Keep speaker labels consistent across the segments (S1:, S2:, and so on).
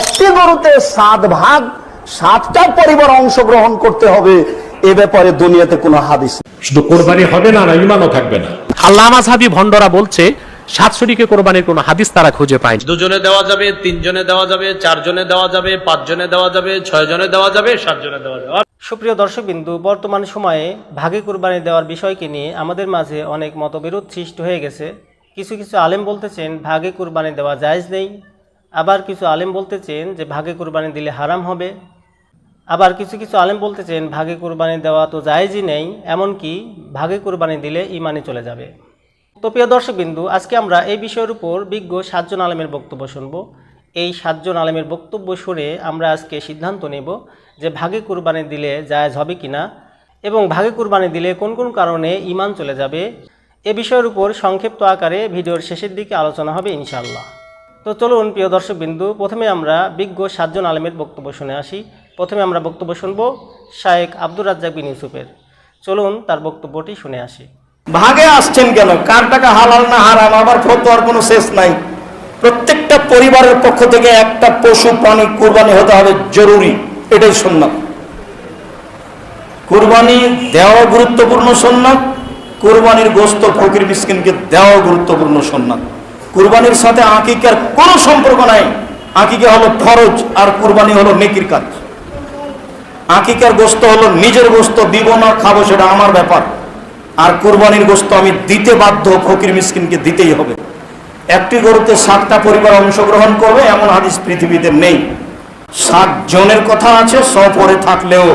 S1: একটি গরুতে সাত ভাগ সাতটা পরিবার অংশগ্রহণ করতে হবে। এ ব্যাপারে দুনিয়াতে কোনো হাদিস
S2: শুধু কোরবানি হবে না না ইমানও থাকবে না।
S3: আল্লাহ মাঝহাবি ভণ্ডরা বলছে সাতশরীকে কোরবানির কোনো হাদিস তারা খুঁজে পায়নি।
S4: দুজনে দেওয়া যাবে তিনজনে দেওয়া যাবে চারজনে দেওয়া যাবে পাঁচজনে দেওয়া যাবে ছয় জনে দেওয়া যাবে সাতজনে দেওয়া যাবে।
S5: সুপ্রিয় দর্শকবিন্দু বর্তমান সময়ে ভাগে কুরবানি দেওয়ার বিষয়কে নিয়ে আমাদের মাঝে অনেক মতবিরোধ সৃষ্টি হয়ে গেছে। কিছু কিছু আলেম বলতেছেন ভাগে কুরবানি দেওয়া জায়েজ নেই। আবার কিছু আলেম বলতেছেন যে ভাগে কুরবানি দিলে হারাম হবে। আবার কিছু কিছু আলেম বলতে চেন ভাগে কুরবানি দেওয়া তো জায়েজই নেই, এমনকি ভাগে কুরবানি দিলে ইমানে চলে যাবে। তো প্রিয় দর্শকবিন্দু, আজকে আমরা এই বিষয়ের উপর বিজ্ঞ সাতজন আলেমের বক্তব্য শুনব। এই সাতজন আলেমের বক্তব্য শুনে আমরা আজকে সিদ্ধান্ত নেব যে ভাগে কুরবানি দিলে জায়েজ হবে কিনা এবং ভাগে কুরবানি দিলে কোন কোন কারণে ইমান চলে যাবে। এ বিষয়ের উপর সংক্ষিপ্ত আকারে ভিডিওর শেষের দিকে আলোচনা হবে ইনশাআল্লাহ। তো চলুন, প্রিয় দর্শক বিন্দু প্রথমে আমরা বিজ্ঞ সাতজন আলেমের বক্তব্য শুনে আসি। প্রথমে আমরা বক্তব্য শুনব শায়েক আব্দুর রাজ্জাক বিন ইউসুফের। চলুন, তার বক্তব্যটি শুনে আসি।
S1: ভাগে আসছেন কেন? কার টাকা হালাল না হারাম? আবার ফতোয়ার কোনো শেষ নাই। প্রত্যেকটা পরিবারের পক্ষ থেকে একটা পশু প্রাণী কুরবানি হতে হবে জরুরি। এটাই সুন্নাত। কুরবানি দেওয়া গুরুত্বপূর্ণ সুন্নাত, কুরবানির গোস্ত ফকির মিসকিনকে দেওয়া গুরুত্বপূর্ণ সুন্নাত। কুরবানির সাথে আকিকার কোনো সম্পর্ক নাই। আকিকা হলো ফরজ আর কুরবানি হলো নেকির কাজ। আকিকার গোস্ত হলো নিজের গোস্ত, দিব না, খাব সেটা আমার ব্যাপার। আর কুরবানির গোস্ত আমি দিতে বাধ্য, ফকির মিসকিনকে দিতেই হবে। একটি গরুতে সাতটা পরিবার অংশগ্রহণ করবে, এমন হাদিস পৃথিবীতে নেই। সাত জনের কথা আছে, সপরে থাকলেও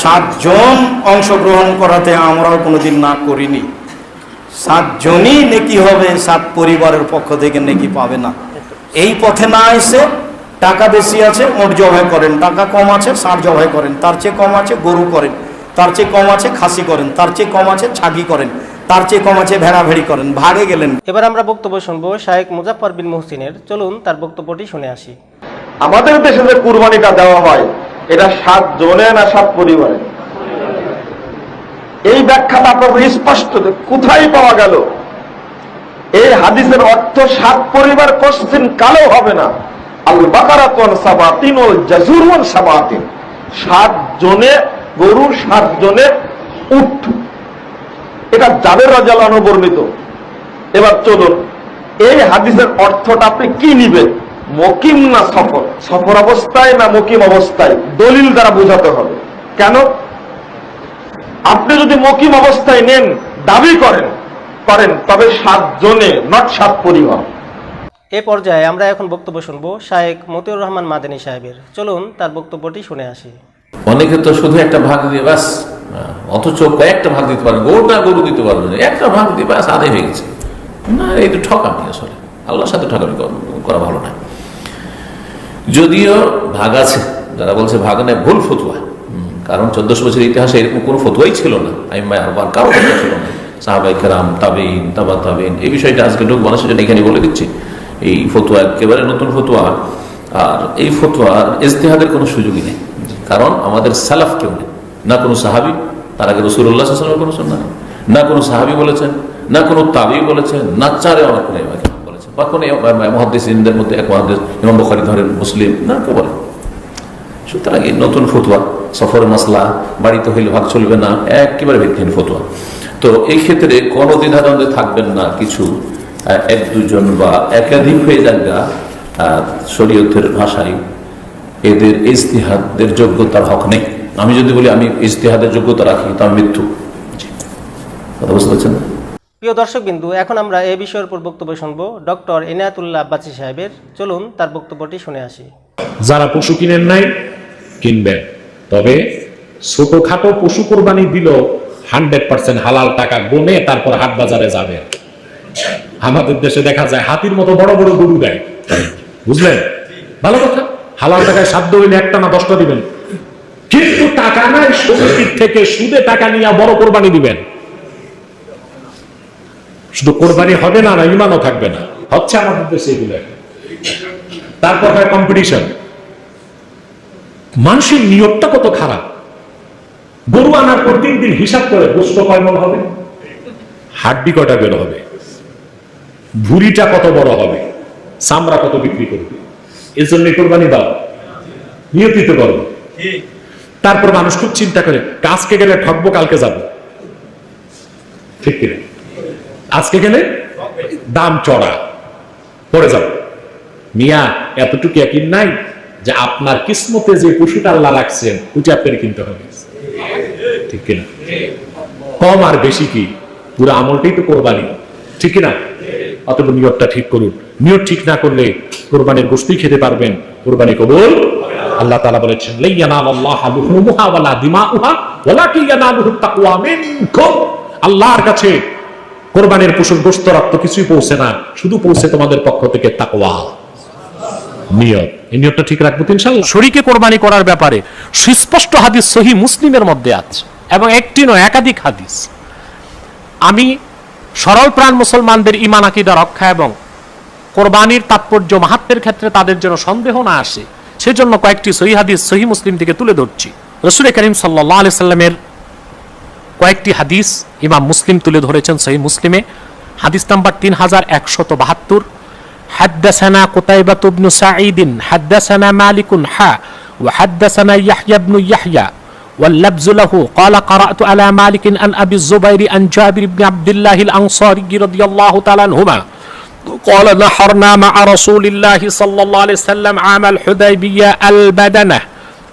S1: সাতজন অংশগ্রহণ করাতে আমরাও কোনোদিন না করিনি। সাতজনই নেকি হবে সাত পরিবারের পক্ষ থেকে নেকি পাবে না। এই পথে না এসে টাকা বেশি আছে ওট জবাই করেন। টাকা কম আছে ষাট জবাই করেন। তার চেয়ে কম আছে গরু করেন। তার চেয়ে কম আছে খাসি করেন। তার চেয়ে কম আছে ছাগি করেন। তার চেয়ে কম আছে ভেড়া ভেড়ি করেন। ভাগে গেলেন।
S5: এবার আমরা বক্তব্য শুনব শায়েক মুজাফর বিন মুহসিনের। চলুন তার বক্তব্যটি শুনে আসি।
S6: আমাদের দেশে যে কুরবানিটা দেওয়া হয় এটা সাত জনে না সাত পরিবারে এই ব্যাখ্যাটা আপনার স্পষ্ট কোথায় পাওয়া গেল? এই হাদিসের অর্থ, সাত পরিবার কোশ্চিন কালো হবে না। আল বাকারাতন সাবাতিন ও জাজুরওয়ান সাবাতিন? সাত জনে গরু, সাত জনে উঠ এটা জাবের রাজালানো বর্ণিত। এবার চলুন, এই হাদিসের অর্থটা আপনি কি নিবেন? মকিম না সফর? সফর অবস্থায় না মকিম অবস্থায়? দলিল দ্বারা বোঝাতে হবে। কেন? আপনি যদি মকিম অবস্থায় নেন দাবি করেন করেন তবে সাত জনে নট সাত পরিবার।
S5: এ পর্যায়ে আমরা এখন বক্তব্য শুনব শায়েক মতিউর রহমান মাদানী সাহেবের। চলুন তার বক্তব্যটি শুনে আসি।
S7: অনেকে তো শুধু একটা ভাগ দিয়ে ব্যাস অথচ কয়েকটা ভাগ দিতে পারবে গোটা গরু দিতে পারবে না একটা ভাগ দিয়ে ব্যাস আদায় হয়ে গেছে। না এই তো ঠকামি আসলে। আল্লাহর সাথে ঠকামি করা ভালো না। যদিও ভাগ আছে যারা বলছে ভাগ নেই ভুল ফতুয়া। কারণ চোদ্দশো বছর ইতিহাসে এরকম কোনো ফতুয়াই ছিল না। আমি আরবার কারও কথা ছিল না। সাহাবাই কেরাম তাবিন তাবা তাবিন এই বিষয়টা আজকে ঢুক মানুষের জন্য এখানে বলে দিচ্ছি। এই ফতুয়া একেবারে নতুন ফতুয়া, আর এই ফতুয়ার ইজতেহাদের কোনো সুযোগই নেই। কারণ আমাদের সালাফ কেউ নেই। না কোনো সাহাবি, তার আগে রসুল্লাহ সাল্লামের কোনো সন্না নেই। না কোনো সাহাবি বলেছেন, না কোনো তাবি বলেছেন, না চারে আমার কোনো বলেছেন। বা কোনো মহাদেশ ইনদের মধ্যে এক মহাদেশ ইমাম বখারি ধরেন মুসলিম, না কেউ বলেন। সুতরাং এই নতুন ফতুয়া সফর মাসলা বাড়িতে হইলে ভাগ চলবে না একেবারে ভিত্তিহীন ফতুয়া। তো এই ক্ষেত্রে কোনো দ্বিধাদ্বন্দ্বে থাকবেন না কিছু এক দুজন বা একাধিক হয়ে যাক গা শরীয়তের ভাষায় এদের ইস্তিহাদের যোগ্যতার হক নেই। আমি যদি বলি আমি ইস্তিহাদের যোগ্যতা রাখি তো আমি মৃত্যু কথা বুঝতে পারছেন? না
S5: প্রিয় দর্শকবিন্দু এখন আমরা এ বিষয়ের উপর বক্তব্য শুনব ডক্টর এনায়াতুল্লাহ আব্বাসী সাহেবের। চলুন তার বক্তব্যটি শুনে আসি।
S2: যারা পশু কিনেন নাই কিনবেন। তবে ছোটখাটো পশু কোরবানি দিল হান্ড্রেড পার্সেন্ট হালাল টাকা গনে তারপর হাট বাজারে যাবে। আমাদের দেশে দেখা যায় হাতির মতো বড় বড় গরু দেয়। বুঝলেন? ভালো কথা। হালাল টাকায় সাধ্য হইলে একটা না দশটা দিবেন। কিন্তু টাকা নাই, সমিতির থেকে সুদে টাকা নিয়ে বড় কোরবানি দিবেন। শুধু কোরবানি হবে না না, ইমানও থাকবে না। হচ্ছে আমাদের দেশে এগুলো। তারপর হয় কম্পিটিশন মানুষের নিয়তটা কত খারাপ? গরু আনার পর তিন দিন হিসাব করে গোস্ত কয় মন হবে? হাড্ডি কটা বের হবে? ভুড়িটা কত বড় হবে? চামড়া কত বিক্রি করবে? এর জন্য কোরবানি দাও। নিয়ন্ত্রিত করো। তারপর মানুষ খুব চিন্তা করে, আজকে গেলে ঠকবো, কালকে যাব। ঠিক কিনা? আজকে গেলে দাম চড়া। পড়ে যাব মিয়া, এতটুকু একই নাই? যে আপনার কিসমতে যে পশুটা আল্লাহ রাখছেন, ওইটা আপনার কিনতে হবে। ঠিক কিনা? কম আর বেশি কি? পুরো আমলটাই তো কোরবানি। ঠিক কিনা? অতএব নিয়তটা ঠিক করুন। নিয়ত ঠিক না করলে কোরবানির গোষ্ঠী খেতে পারবেন। কোরবানি কবুল। আল্লাহ তাআলা বলেছেন আল্লাহর কাছে কোরবানির পশুর গোশত রক্ত কিছুই পৌঁছে না। শুধু পৌঁছে তোমাদের পক্ষ থেকে তাকওয়া। নিয়ত। এই নিয়তটা ঠিক রাখব তো ইনশাআল্লাহ।
S3: শরীকে কোরবানি করার ব্যাপারে সুস্পষ্ট হাদিস সহি মুসলিমের মধ্যে আছে এবং একটি নয়, একাধিক হাদিস। আমি সরল প্রাণ মুসলমানদের ইমান আকিদা রক্ষা এবং কোরবানির তাৎপর্য মাহাত্মের ক্ষেত্রে তাদের যেন সন্দেহ না আসে, সেজন্য কয়েকটি সহি হাদিস সহি মুসলিম থেকে তুলে ধরছি। রসুল করিম সাল্লাহ আলি সাল্লামের কয়েকটি হাদিস ইমাম মুসলিম তুলে ধরেছেন সহি মুসলিমে। হাদিস নাম্বার তিন হাজার একশত বাহাত্তর حدثنا قتيبة بن سعيد حدثنا مالك حا وحدثنا يحيى بن يحيى واللبز له قال قرأت على مالك عن أبي الزبير عن جابر بن عبد الله الأنصاري رضي الله تعالى عنهما قال نحرنا مع رسول الله صلى الله عليه وسلم عام الحديبية البدنة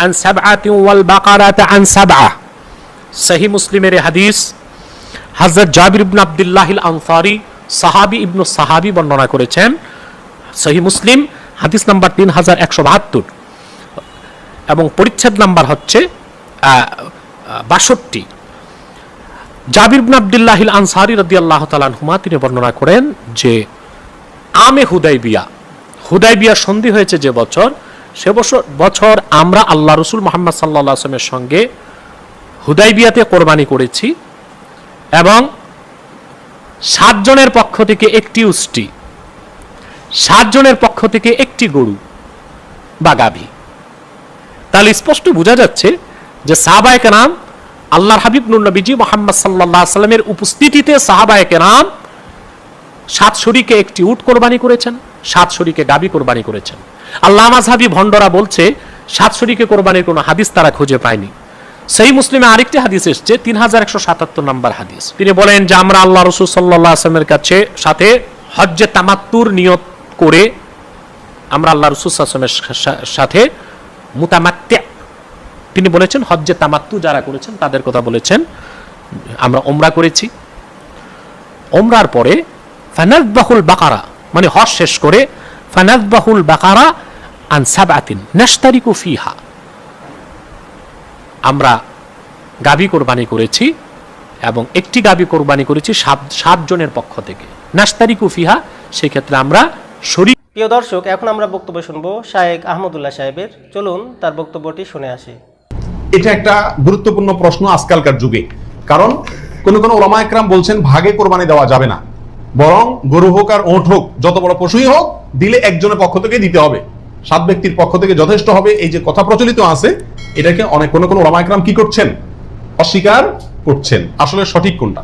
S3: عن سبعة والبقرة عن سبعة সহি মুসলিমের এই হাদিস হযরত জাবির ইবনে আব্দুল্লাহ আনসারি সাহাবী ইবনু সাহাবী বর্ণনা করেছেন সহি মুসলিম, হাদিস নাম্বার তিন হাজার একশো বাহাত্তর। এবং পরিচ্ছেদ নাম্বার হচ্ছে বাষট্টি। জাবির আব্দুল্লাহ আনসারি রদি আল্লাহ তালানহুমা তিনি বর্ণনা করেন যে, আমে হুদাইবিয়া হুদাইবিয়া সন্ধি হয়েছে যে বছর, সে বছর বছর আমরা আল্লাহ রসুল মোহাম্মদ সাল্লাহ আসলামের সঙ্গে হুদাইবিয়াতে কোরবানি করেছি এবং সাতজনের পক্ষ থেকে একটি উষ্টি সাতজনের পক্ষ থেকে একটি গরু বা গাভী। তাহলে স্পষ্ট বোঝা যাচ্ছে যে সাহাবায় কেরাম আল্লাহর হাবিব নুর নবীজি মোহাম্মদ সাল্লাহ সাল্লামের উপস্থিতিতে সাহাবায় কেরাম সাত শরীকে একটি উট কোরবানি করেছেন, সাত শরীকে গাবি কোরবানি করেছেন। আল্লাহ মাঝহাবি ভণ্ডরা বলছে, সাত শরীকে কোরবানির কোনো হাদিস তারা খুঁজে পায়নি। সেই মুসলিমে আরেকটি হাদিস এসছে, তিন হাজার একশো সাতাত্তর নম্বর হাদিস। তিনি বলেন যে আমরা আল্লাহ রসুল সাল্লাহ আসলামের কাছে সাথে হজ্জে তামাত্তুর নিয়ত করে আমরা আল্লাহ রসুল আসলামের সাথে মুতামাত্তে। তিনি বলেছেন, হজ্জে তামাত্তু যারা করেছেন তাদের কথা বলেছেন, আমরা ওমরা করেছি। ওমরার পরে ফানাজবাহুল বাকারা মানে হজ শেষ করে ফানাজবাহুল বাকারা আন সাবাতিন নাস্তারিকু ফিহা। আমরা গাবি কোরবানি করেছি এবং একটি গাবি কোরবানি করেছি সাত সাতজনের পক্ষ থেকে। নাস্তারিকু ফিহা, সেক্ষেত্রে আমরা শরীর
S5: প্রিয় দর্শক এখন আমরা বক্তব্য শুনব শায়েক আহমদুল্লাহ সাহেবের। চলুন তার বক্তব্যটি শুনে আসি।
S8: এটা একটা গুরুত্বপূর্ণ প্রশ্ন আজকালকার যুগে। কারণ কোন কোন ওলামা একরাম বলছেন ভাগে কোরবানি দেওয়া যাবে না। বরং গরু হোক আর ওঁট হোক যত বড় পশুই হোক দিলে একজনের পক্ষ থেকে দিতে হবে। সাত ব্যক্তির পক্ষ থেকে যথেষ্ট হবে। এই যে কথা প্রচলিত আছে এটাকে অনেক কোন কোন ওলামা একরাম কি করছেন? অস্বীকার করছেন। আসলে সঠিক কোনটা?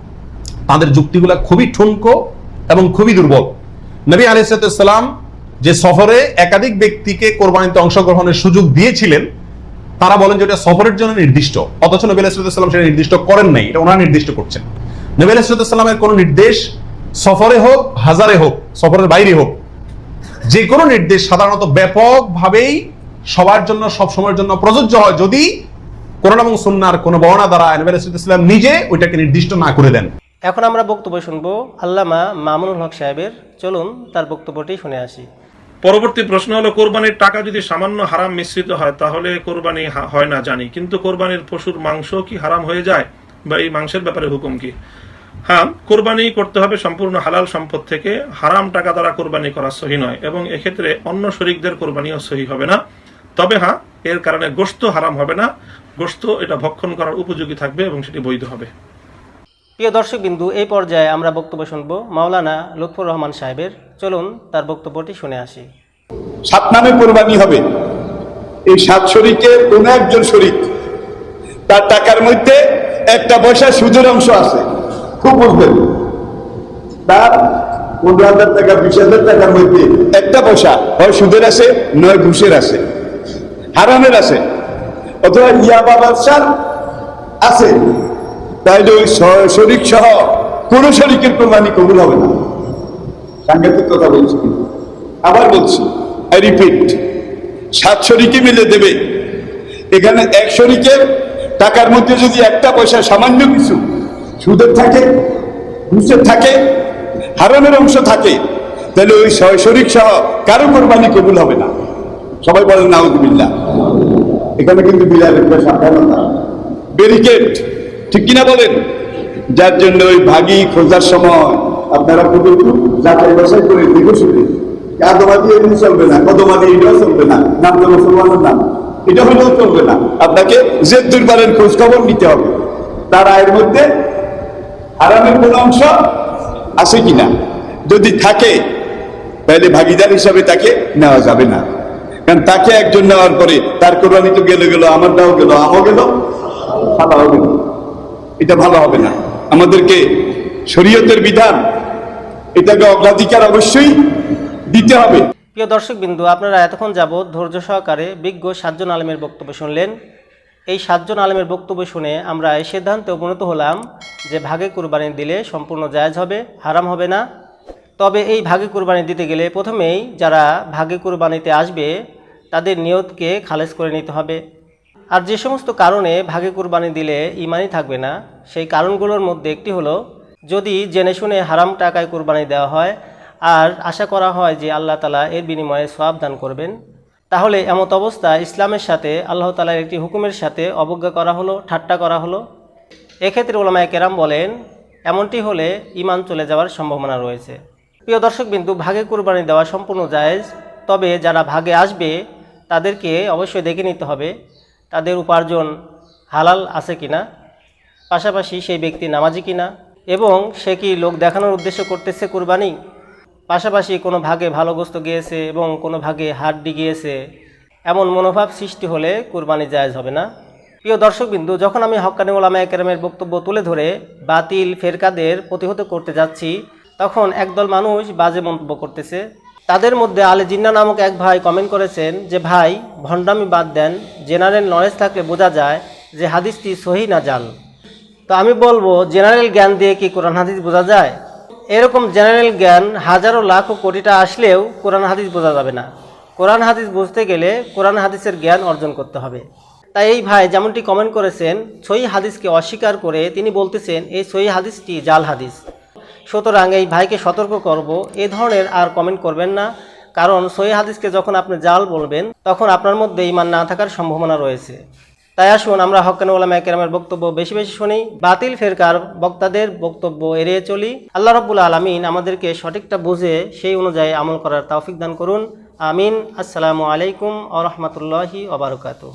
S8: তাদের যুক্তিগুলা খুবই ঠুনকো এবং খুবই দুর্বল। নবী আলাইসালাম যে সফরে একাধিক ব্যক্তিকে কোরবানিতে অংশগ্রহণের সুযোগ দিয়েছিলেন, তারা বলেন যে এটা সফরের জন্য নির্দিষ্ট। অথচ নবী আলাইসাল্লাম সেটা নির্দিষ্ট করেন নাই, এটা ওনারা নির্দিষ্ট করছেন। নবী আলাইসাল্লামের কোনো নির্দেশ সফরে হোক, হাজারে হোক, সফরের বাইরে হোক যে কোনো নির্দেশ সাধারণত ব্যাপকভাবেই সবার জন্য সব সময়ের জন্য প্রযোজ্য হয় যদি কোরআন এবং সুন্নার কোনো বর্ণা দ্বারা নবী আলাইসাল্লাম নিজে ওইটাকে নির্দিষ্ট না করে দেন।
S5: এখন আমরা বক্তব্য শুনব আল্লামা মামুনুল হক সাহেবের। চলুন তার বক্তব্যটি শুনে আসি।
S9: পরবর্তী প্রশ্ন হলো, কোরবানির টাকা যদি সামান্য হারাম মিশ্রিত হয়, তাহলে কোরবানি হয় না জানি, কিন্তু কোরবানির পশুর মাংস কি হারাম হয়ে যায়? বা এই মাংসের ব্যাপারে হুকুম কি? হ্যাঁ কোরবানি করতে হবে সম্পূর্ণ হালাল সম্পদ থেকে, হারাম টাকা দ্বারা কোরবানি করা সহি নয়, এবং এক্ষেত্রে অন্য শরিকদের কোরবানিও সহি হবে না। তবে হ্যাঁ এর কারণে গোস্ত হারাম হবে না গোস্ত এটা ভক্ষণ করার উপযোগী থাকবে এবং সেটি বৈধ হবে।
S5: প্রিয় দর্শক বিন্দু এই পর্যায়ে আমরা বক্তব্য শুনব মাওলানা লুৎফুর রহমান সাহেবের। চলুন তার বক্তব্যটি শুনে আসি।
S10: সাত নামে কোরবানি হবে। এই সাত শরিকে কোন একজন শরিক, তার টাকার মধ্যে একটা পয়সা সুদের অংশ আছে, খুব বুঝবেন। তার পনেরো হাজার টাকা, বিশ হাজার টাকার মধ্যে একটা পয়সা, হয় সুদের আছে, নয় ঘুষের আছে, হারামের আছে, অথবা ইয়াবা ব্যবসার আছে। তাইলে ওই শরিক সহ কোন শরিকের কোরবানি কবুল হবে না। সাংঘাতিক কথা বলছি। আবার বলছি আই রিপিট সাত শরিকে মিলে দেবে। এখানে এক শরিকের টাকার মধ্যে যদি একটা পয়সা সামান্য কিছু সুদের থাকে ঘুষের থাকে, হারামের অংশ থাকে, তাহলে ওই শরিক সহ কারও কোরবানি কবুল হবে না। সবাই বলেন, নাউজুবিল্লাহ। এখানে কিন্তু বিলালের সাবধানতা। ব্যারিকেড ঠিক কিনা বলেন? যার জন্য ওই ভাগি খোঁজার সময় আপনারা কিন্তু যাচাই বাছাই করে দেখে শুনে আদমাদি এমনি চলবে না কদমাদি এটাও চলবে না, নাম তো মুসলমানের নাম। এটা হলেও চলবে না। আপনাকে যে দুর্বারের খোঁজ খবর নিতে হবে। তার আয়ের মধ্যে হারামের কোন অংশ আছে কিনা? যদি থাকে, তাহলে ভাগিদার হিসাবে তাকে নেওয়া যাবে না। কারণ তাকে একজন নেওয়ার পরে তার কোরবানি তো গেলে গেল আমারটাও গেল, আমও গেল খাওয়াও গেল। এটা ভালো হবে না। আমাদেরকে শরীয়তের বিধান, এটাকে অগ্রাধিকার অবশ্যই দিতে হবে।
S5: প্রিয় দর্শক বিন্দু আপনারা এতক্ষণ যাবৎ ধৈর্য সহকারে বিজ্ঞ সাতজন আলমের বক্তব্য শুনলেন। এই সাতজন আলমের বক্তব্য শুনে আমরা এই সিদ্ধান্তে উপনীত হলাম যে ভাগে কুরবানি দিলে সম্পূর্ণ জায়জ হবে, হারাম হবে না। তবে এই ভাগে কুরবানি দিতে গেলে প্রথমেই যারা ভাগে কুরবানিতে আসবে, তাদের নিয়তকে খালেজ করে নিতে হবে। আর যে সমস্ত কারণে ভাগে কুরবানি দিলে ইমানই থাকবে না, সেই কারণগুলোর মধ্যে একটি হলো, যদি জেনে শুনে হারাম টাকায় কুরবানি দেওয়া হয় আর আশা করা হয় যে আল্লাহ তালা এর বিনিময়ে সওয়াব দান করবেন, তাহলে এমত অবস্থা ইসলামের সাথে আল্লাহ তালার একটি হুকুমের সাথে অবজ্ঞা করা হলো, ঠাট্টা করা হলো। এক্ষেত্রে ওলামায় কেরাম বলেন, এমনটি হলে ইমান চলে যাওয়ার সম্ভাবনা রয়েছে। প্রিয় দর্শক বিন্দু, ভাগে কুরবানি দেওয়া সম্পূর্ণ জায়েজ, তবে যারা ভাগে আসবে তাদেরকে অবশ্যই দেখে নিতে হবে তাদের উপার্জন হালাল আছে কিনা? পাশাপাশি সেই ব্যক্তি নামাজি কিনা? এবং সে কি লোক দেখানোর উদ্দেশ্য করতেছে কুরবানি? পাশাপাশি কোনো ভাগে ভালো গোস্ত গিয়েছে এবং কোনো ভাগে হাড্ডি গিয়েছে? এমন মনোভাব সৃষ্টি হলে কুরবানি জায়জ হবে না। প্রিয় দর্শকবিন্দু, যখন আমি হক্কানি ওলামা একরামের বক্তব্য তুলে ধরে বাতিল ফেরকাদের প্রতিহত করতে যাচ্ছি, তখন একদল মানুষ বাজে মন্তব্য করতেছে। তাদের মধ্যে আলে জিন্না নামক এক ভাই কমেন্ট করেছেন যে, ভাই, ভণ্ডামি বাদ দেন। জেনারেল নলেজ থাকলে বোঝা যায় যে, হাদিসটি সহি না জাল। তো আমি বলব, জেনারেল জ্ঞান দিয়ে কি কোরআন হাদিস বোঝা যায়? এরকম জেনারেল জ্ঞান হাজারো লাখ ও কোটিটা আসলেও কোরআন হাদিস বোঝা যাবে না। কোরআন হাদিস বুঝতে গেলে কোরআন হাদিসের জ্ঞান অর্জন করতে হবে। তাই এই ভাই যেমনটি কমেন্ট করেছেন সই হাদিসকে অস্বীকার করে তিনি বলতেছেন, এই সই হাদিসটি জাল হাদিস। সুতরাং এই ভাইকে সতর্ক করব, এ ধরনের আর কমেন্ট করবেন না। কারণ সই হাদিসকে যখন আপনি জাল বলবেন, তখন আপনার মধ্যে ইমান না থাকার সম্ভাবনা রয়েছে। তাই আসুন আমরা হকানে ওলামা একরামের বক্তব্য বেশি বেশি শুনি, বাতিল ফেরকার বক্তাদের বক্তব্য এড়িয়ে চলি। আল্লাহ রব্বুল আলমিন আমাদেরকে সঠিকটা বুঝে সেই অনুযায়ী আমল করার তৌফিক দান করুন। আমিন। আসসালামু আলাইকুম আ রহমতুল্লাহি ওবরকাতু